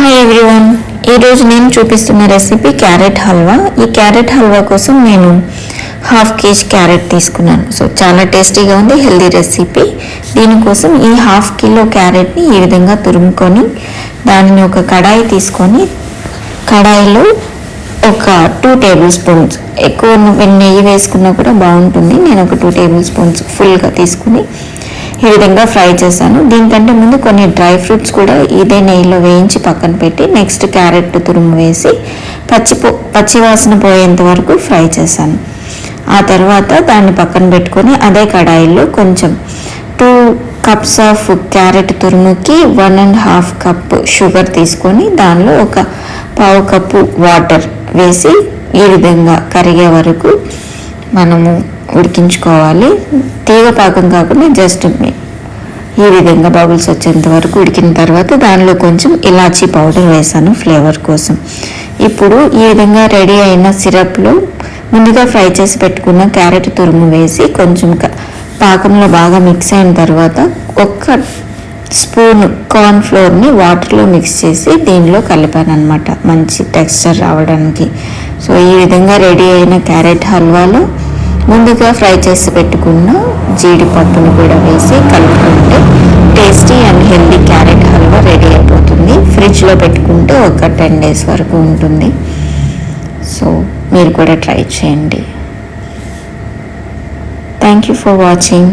Hi everyone ఈరోజు నేను చూపిస్తున్న రెసిపీ క్యారెట్ హల్వా. ఈ క్యారెట్ హల్వా కోసం నేను హాఫ్ కేజీ క్యారెట్ తీసుకున్నాను. సో చాలా టేస్టీగా ఉంది హెల్దీ రెసిపీ దీనికోసం ఈ హాఫ్ కిలో క్యారెట్ని ఈ విధంగా తురుముకొని దానిని ఒక కడాయి తీసుకొని కడాయిలో ఒక టూ టేబుల్ స్పూన్స్ ఎక్కువ నెయ్యి వేసుకున్నా కూడా బాగుంటుంది. నేను ఒక టూ టేబుల్ స్పూన్స్ ఫుల్గా తీసుకుని ఈ విధంగా ఫ్రై చేశాను. దీనికంటే ముందు కొన్ని డ్రై ఫ్రూట్స్ కూడా ఇదే నెయ్యిలో వేయించి పక్కన పెట్టి నెక్స్ట్ క్యారెట్ తురుము వేసి పచ్చి పచ్చివాసన పోయేంత వరకు ఫ్రై చేశాను. ఆ తర్వాత దాన్ని పక్కన పెట్టుకొని అదే కడాయిలో కొంచెం two cups of carrot తురుముకి one and half cup sugar తీసుకొని దానిలో ఒక పావు కప్పు వాటర్ వేసి ఈ విధంగా కరిగే వరకు మనము ఉడికించుకోవాలి. తీగ పాకం కాకుండా జస్ట్ ఈ విధంగా బబుల్స్ వచ్చేంత వరకు ఉడికిన తర్వాత దానిలో కొంచెం ఇలాచీ పౌడర్ వేసాను ఫ్లేవర్ కోసం. ఇప్పుడు ఈ విధంగా రెడీ అయిన సిరప్లో ముందుగా ఫ్రై చేసి పెట్టుకున్న క్యారెట్ తురుము వేసి కొంచెం పాకంలో బాగా మిక్స్ అయిన తర్వాత ఒక్క స్పూన్ కార్న్ ఫ్లోర్ని వాటర్లో మిక్స్ చేసి దీనిలో కలిపాను అనమాట మంచి టెక్స్చర్ రావడానికి. సో ఈ విధంగా రెడీ అయిన క్యారెట్ హల్వాలో ముందుగా ఫ్రై చేసి పెట్టుకున్న జీడిపప్పును కూడా వేసి కలుపుకుంటే tasty and healthy carrot halwa ready అయిపోతుంది. ఫ్రిడ్జ్లో పెట్టుకుంటే ఒక టెన్ డేస్ వరకు ఉంటుంది. సో మీరు కూడా ట్రై చేయండి. Thank you for watching.